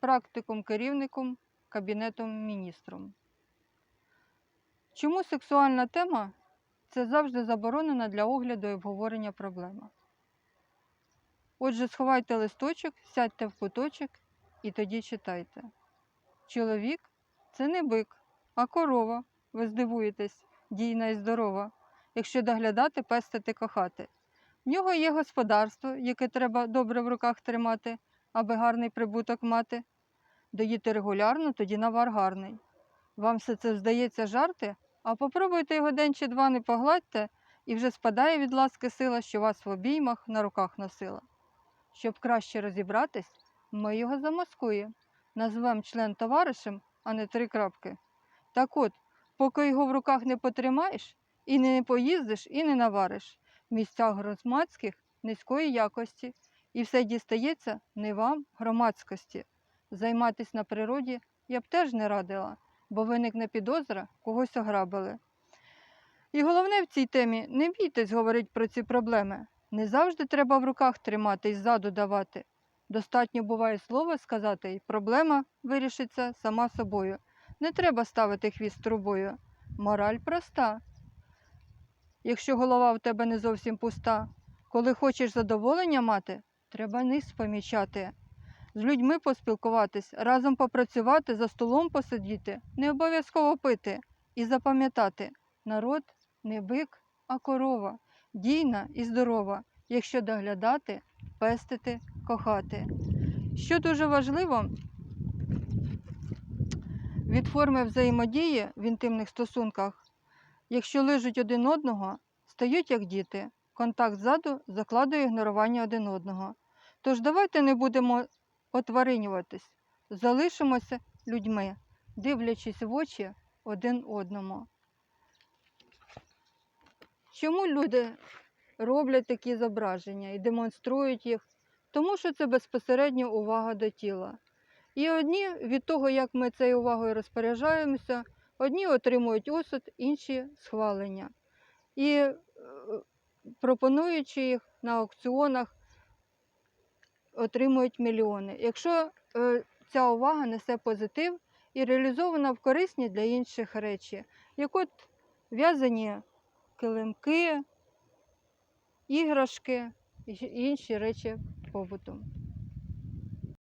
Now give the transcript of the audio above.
практикум керівником Кабінетом міністром. Чому сексуальна тема це завжди заборонена для огляду і обговорення проблема? Отже, сховайте листочок, сядьте в куточок і тоді читайте. Чоловік це не бик, а корова. Ви здивуєтесь, дійна і здорова, якщо доглядати, пестити, кохати. В нього є господарство, яке треба добре в руках тримати, аби гарний прибуток мати. Доїти регулярно, тоді навар гарний. Вам все це здається жарти, а попробуйте його день чи два не погладьте, і вже спадає від ласки сила, що вас в обіймах на руках носила. Щоб краще розібратись, ми його замаскуємо, назвемо член товаришем, а не три крапки. Так от, поки його в руках не потримаєш, і не поїздиш, і не навариш в місцях громадських низької якості, і все дістається не вам, громадськості. Займатись на природі я б теж не радила, бо виникне підозра, когось ограбили. І головне в цій темі не бійтесь говорити про ці проблеми. Не завжди треба в руках тримати і ззаду давати. Достатньо буває слово сказати, і проблема вирішиться сама собою. Не треба ставити хвіст трубою. Мораль проста. Якщо голова в тебе не зовсім пуста, коли хочеш задоволення мати, треба низ помічати. З людьми поспілкуватись, разом попрацювати, за столом посидіти, не обов'язково пити і запам'ятати народ не бик, а корова, дійна і здорова, якщо доглядати, пестити, кохати. Що дуже важливо, від форми взаємодії в інтимних стосунках, якщо лижуть один одного, стають як діти. Контакт ззаду закладує ігнорування один одного. Тож давайте не будемо отваринюватись, залишимося людьми, дивлячись в очі один одному. Чому люди роблять такі зображення і демонструють їх? Тому що це безпосередньо увага до тіла. І одні від того, як ми цією увагою розпоряджаємося, одні отримують осуд, інші схвалення. І е, пропонуючи їх на аукціонах, отримують мільйони. Якщо е, ця увага несе позитив і реалізована в корисні для інших речі, як от в'язані килимки, іграшки і інші речі побуту.